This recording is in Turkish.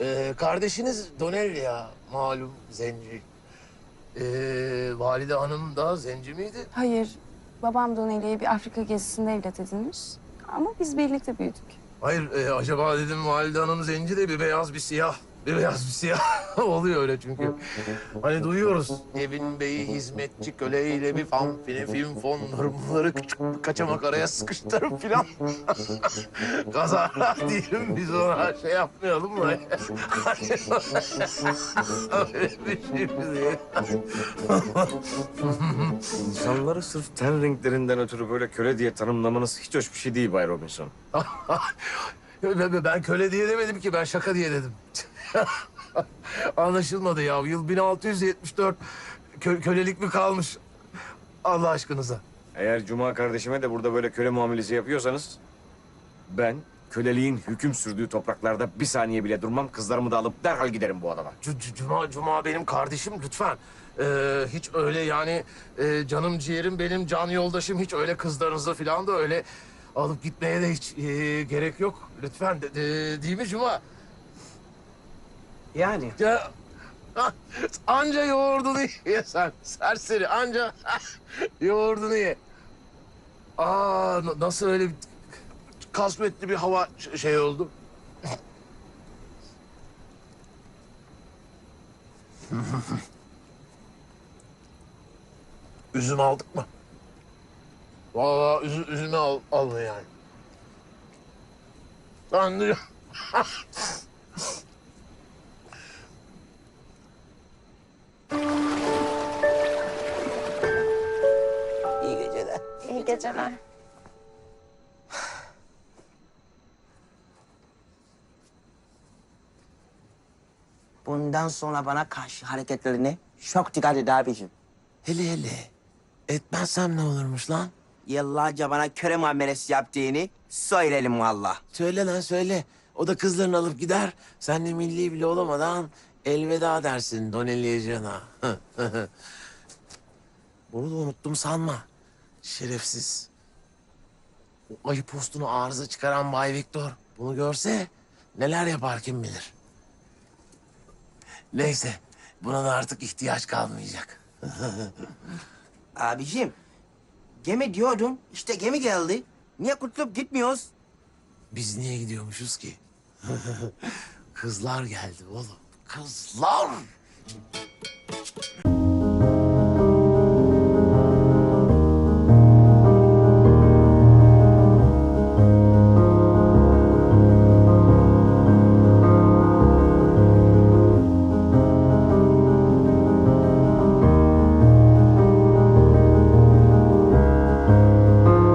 Ee, kardeşiniz Donelia malum zenci. Ee, valide hanım da zenci miydi? Hayır, babam Doneli'ye bir Afrika gezisinde evlat edinmiş. Ama biz birlikte büyüdük. Hayır, e, acaba dedim valide hanım zenci de bir beyaz bir siyah. Bir beyaz bir siyah. Oluyor öyle çünkü. Hani duyuyoruz. Evin beyi hizmetçi köleyle bir fanfine film fonları bunları küçük kaçamak araya sıkıştırıp filan. Kazara diyelim biz ona şey yapmayalım da. öyle bir şey diye. İnsanları sırf ten renklerinden ötürü böyle köle diye tanımlamanız hiç hoş bir şey değil Bay Robinson. Ben, ben köle diye demedim ki ben şaka diye dedim. Anlaşılmadı ya. Yıl 1674 Kö- kölelik mi kalmış? Allah aşkınıza. Eğer Cuma kardeşime de burada böyle köle muamelesi yapıyorsanız... ...ben köleliğin hüküm sürdüğü topraklarda bir saniye bile durmam. Kızlarımı da alıp derhal giderim bu adama. C- Cuma, Cuma benim kardeşim lütfen. Ee, hiç öyle yani e, canım ciğerim benim can yoldaşım hiç öyle kızlarınızı falan da öyle alıp gitmeye de hiç e, gerek yok. Lütfen de, de- değil mi Cuma? Yani Ya anca yoğurdunu ye sen serseri anca yoğurdunu ye. Aa nasıl öyle bir kasvetli bir hava şey oldu. Üzüm aldık mı? Vallahi üzü, üzümü al, alın yani. Ben de... iyi geceler. İyi geceler. Bundan sonra bana karşı hareketlerine çok dikkat et abicim. Hele hele. Etmezsem ne olurmuş lan? Yıllarca bana köre muamelesi yaptığını söyleyelim valla. Söyle lan söyle. O da kızlarını alıp gider. Sen de milli bile olamadan elveda dersin Doneliyeceğına. Bunu da unuttum sanma. Şerefsiz. O ayı postunu arıza çıkaran Bay Viktor bunu görse neler yapar kim bilir. Neyse buna da artık ihtiyaç kalmayacak. Abicim gemi diyordun işte gemi geldi. Niye kurtulup gitmiyoruz? Biz niye gidiyormuşuz ki? Kızlar geldi oğlum. Kızlar.